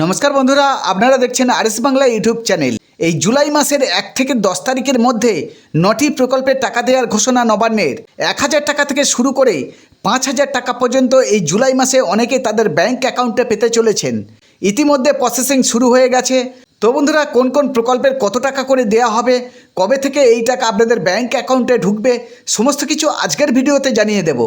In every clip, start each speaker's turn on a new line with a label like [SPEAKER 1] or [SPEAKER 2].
[SPEAKER 1] নমস্কার বন্ধুরা, আপনারা দেখছেন আরএস বাংলা ইউটিউব চ্যানেল। এই জুলাই মাসের এক থেকে দশ তারিখের মধ্যে নটি প্রকল্পের টাকা দেওয়ার ঘোষণা নবান্নের। এক হাজার টাকা থেকে শুরু করে পাঁচ হাজার টাকা পর্যন্ত এই জুলাই মাসে অনেকে তাদের ব্যাংক অ্যাকাউন্টে পেতে চলেছেন। ইতিমধ্যে প্রসেসিং শুরু হয়ে গেছে। তো বন্ধুরা, কোন কোন প্রকল্পের কত টাকা করে দেওয়া হবে, কবে থেকে এই টাকা আপনাদের ব্যাংক অ্যাকাউন্টে ঢুকবে, সমস্ত কিছু আজকের ভিডিওতে জানিয়ে দেব।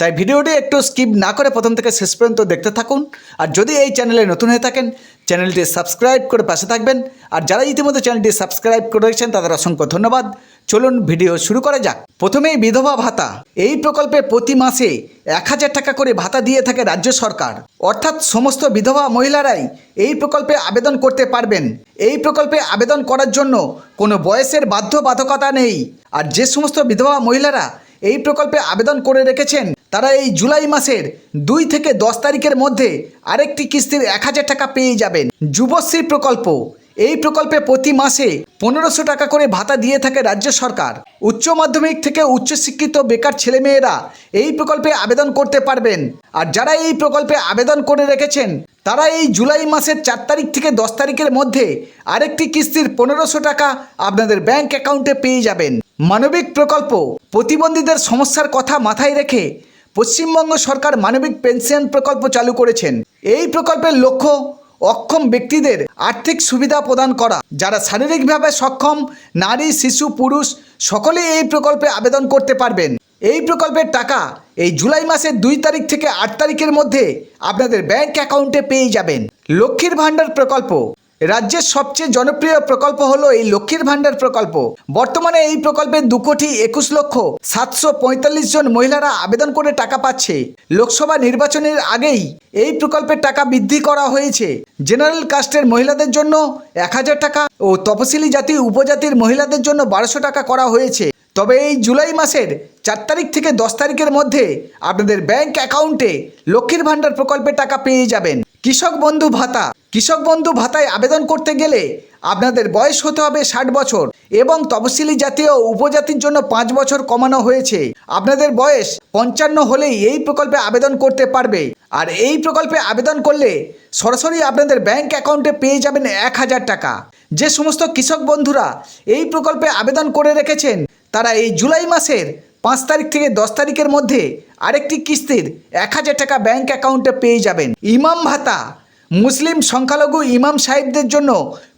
[SPEAKER 1] তাই ভিডিওটি একটু স্কিপ না করে প্রথম থেকে শেষ পর্যন্ত দেখতে থাকুন। আর যদি এই চ্যানেলে নতুন হয়ে থাকেন, চ্যানেলটি সাবস্ক্রাইব করে পাশে থাকবেন। আর যারা ইতিমধ্যে চ্যানেলটি সাবস্ক্রাইব করেছেন তাদের অসংখ্য ধন্যবাদ। চলুন ভিডিও শুরু করা যাক। প্রথমেই বিধবা ভাতা। এই প্রকল্পে প্রতি মাসে এক হাজার টাকা করে ভাতা দিয়ে থাকে রাজ্য সরকার। অর্থাৎ সমস্ত বিধবা মহিলারাই এই প্রকল্পে আবেদন করতে পারবেন। এই প্রকল্পে আবেদন করার জন্য কোনো বয়সের বাধ্যবাধকতা নেই। আর যে সমস্ত বিধবা মহিলারা এই প্রকল্পে আবেদন করে রেখেছেন তারা এই জুলাই মাসের দুই থেকে দশ তারিখের মধ্যে আরেকটি কিস্তির এক হাজার টাকা পেয়ে যাবেন। যুবশ্রী প্রকল্প। এই প্রকল্পে প্রতি মাসে পনেরোশো টাকা করে ভাতা দিয়ে থাকে রাজ্য সরকার। উচ্চ মাধ্যমিক থেকে উচ্চশিক্ষিত বেকার ছেলেমেয়েরা এই প্রকল্পে আবেদন করতে পারবেন। আর যারা এই প্রকল্পে আবেদন করে রেখেছেন, তারা এই জুলাই মাসের চার তারিখ থেকে দশ তারিখের মধ্যে আরেকটি কিস্তির পনেরোশো টাকা আপনাদের ব্যাংক অ্যাকাউন্টে পেয়ে যাবেন। মানবিক প্রকল্প। প্রতিবন্ধীদের সমস্যার কথা মাথায় রেখে পশ্চিমবঙ্গ সরকার মানবিক পেনশন প্রকল্প চালু করেছেন। এই প্রকল্পের লক্ষ্য অক্ষম ব্যক্তিদের আর্থিক সুবিধা প্রদান করা। যারা শারীরিকভাবে সক্ষম, নারী, শিশু, পুরুষ সকলেই এই প্রকল্পে আবেদন করতে পারবেন। এই প্রকল্পের টাকা এই জুলাই মাসের দুই তারিখ থেকে আট তারিখের মধ্যে আপনাদের ব্যাংক অ্যাকাউন্টে পেয়ে যাবেন। লক্ষ্মীর ভাণ্ডার প্রকল্প। রাজ্যের সবচেয়ে জনপ্রিয় প্রকল্প হলো এই লক্ষ্মীর ভাণ্ডার প্রকল্প। বর্তমানে এই প্রকল্পে দু কোটি একুশ লক্ষ সাতশো পঁয়তাল্লিশ জন মহিলারা আবেদন করে টাকা পাচ্ছে। লোকসভা নির্বাচনের আগেই এই প্রকল্পের টাকা বৃদ্ধি করা হয়েছে। জেনারেল কাস্টের মহিলাদের জন্য এক হাজার টাকা ও তপশিলি জাতি উপজাতির মহিলাদের জন্য বারোশো টাকা করা হয়েছে। তবে এই জুলাই মাসের চার তারিখ থেকে দশ তারিখের মধ্যে আপনাদের ব্যাংক অ্যাকাউন্টে লক্ষ্মীর ভাণ্ডার প্রকল্পের টাকা পেয়ে যাবেন। কৃষক বন্ধু ভাতা। কৃষক বন্ধু ভাতায় আবেদন করতে গেলে আপনাদের বয়স হতে হবে ষাট বছর এবং তপশিলি জাতি ও উপজাতির জন্য পাঁচ বছর কমানো হয়েছে। আপনাদের বয়স পঞ্চান্ন হলেই এই প্রকল্পে আবেদন করতে পারবে। আর এই প্রকল্পে আবেদন করলে সরাসরি আপনাদের ব্যাংক অ্যাকাউন্টে পেয়ে যাবেন এক হাজার টাকা। যে সমস্ত কৃষক বন্ধুরা এই প্রকল্পে আবেদন করে রেখেছেন, তারা এই জুলাই মাসের পাঁচ তারিখ থেকে দশ তারিখের মধ্যে আরেকটি কিস্তির এক হাজার টাকা ব্যাংক অ্যাকাউন্টে পেয়ে যাবেন। ইমাম ভাতা, মুসলিম সংখ্যালঘু ইমাম সাহেবদের জন্য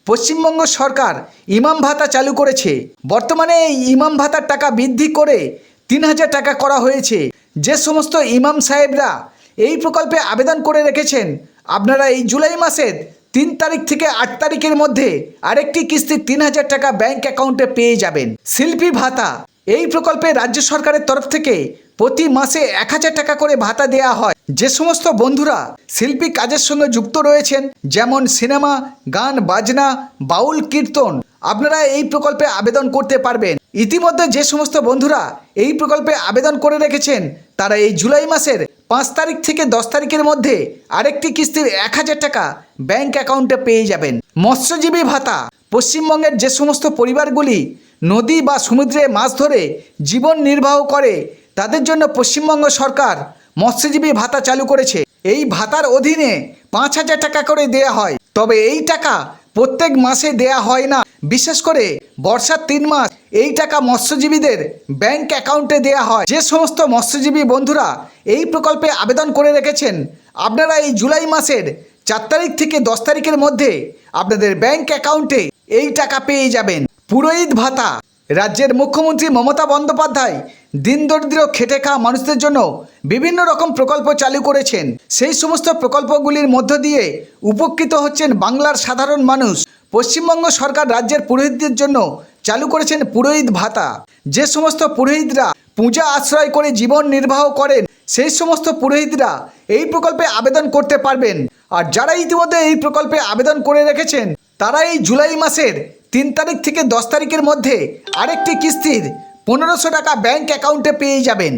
[SPEAKER 1] পশ্চিমবঙ্গ সরকার ইমাম ভাতা চালু করেছে। বর্তমানে এই ইমাম ভাতার টাকা বৃদ্ধি করে তিন হাজার টাকা করা হয়েছে। যে সমস্ত ইমাম সাহেবরা এই প্রকল্পে আবেদন করে রেখেছেন, আপনারা এই জুলাই মাসের তিন তারিখ থেকে আট তারিখের মধ্যে আরেকটি কিস্তি তিন হাজার টাকা ব্যাংক অ্যাকাউন্টে পেয়ে যাবেন। শিল্পী ভাতা এই প্রকল্পে রাজ্য সরকারের তরফ থেকে প্রতি মাসে এক হাজার টাকা করে ভাতা দেওয়া হয়। যে সমস্ত বন্ধুরা শিল্পী কাজের সঙ্গে যুক্ত রয়েছেন, যেমন সিনেমা, গান, বাজনা, বাউল, কীর্তন, আপনারা এই প্রকল্পে আবেদন করতে পারবেন। ইতিমধ্যে যে সমস্ত বন্ধুরা এই প্রকল্পে আবেদন করে রেখেছেন, তারা এই জুলাই মাসের পাঁচ তারিখ থেকে দশ তারিখের মধ্যে আরেকটি কিস্তির এক হাজার টাকা ব্যাংক অ্যাকাউন্টে পেয়ে যাবেন। মৎস্যজীবী ভাতা, পশ্চিমবঙ্গের যে সমস্ত পরিবারগুলি নদী বা সমুদ্রে মাছ ধরে জীবন নির্বাহ করে, তাদের জন্য পশ্চিমবঙ্গ সরকার মৎস্যজীবী ভাতা চালু করেছে। এই ভাতার অধীনে পাঁচ হাজার টাকা করে দেয়া হয়। তবে এই টাকা প্রত্যেক মাসে দেয়া হয় না। বিশেষ করে বর্ষার তিন মাস এই টাকা মৎস্যজীবীদের ব্যাংক অ্যাকাউন্টে দেয়া হয়। যে সমস্ত মৎস্যজীবী বন্ধুরা এই প্রকল্পে আবেদন করে রেখেছেন, আপনারা এই জুলাই মাসের চার তারিখ থেকে দশ তারিখের মধ্যে আপনাদের ব্যাংক অ্যাকাউন্টে এই টাকা পেয়ে যাবেন। পুরোহিত ভাতা। রাজ্যের মুখ্যমন্ত্রী মমতা বন্দ্যোপাধ্যায় দিন দরিদ্র খেটে খাওয়া মানুষদের জন্য বিভিন্ন রকম প্রকল্প চালু করেছেন। সেই সমস্ত প্রকল্পগুলির মধ্য দিয়ে উপকৃত হচ্ছেন বাংলার সাধারণ মানুষ। পশ্চিমবঙ্গ সরকার রাজ্যের পুরোহিতদের জন্য চালু করেছেন পুরোহিত ভাতা। যে সমস্ত পুরোহিতরা পূজা আশ্রয় করে জীবন নির্বাহ করেন, সেই সমস্ত পুরোহিতরা এই প্রকল্পে আবেদন করতে পারবেন। আর যারা ইতিমধ্যে এই প্রকল্পে আবেদন করে রেখেছেন, তারা এই জুলাই মাসের তিন তারিখ থেকে দশ তারিখের মধ্যে আরেকটি কিস্তির পনেরোশো টাকা ব্যাঙ্ক অ্যাকাউন্টে পেয়ে যাবেন।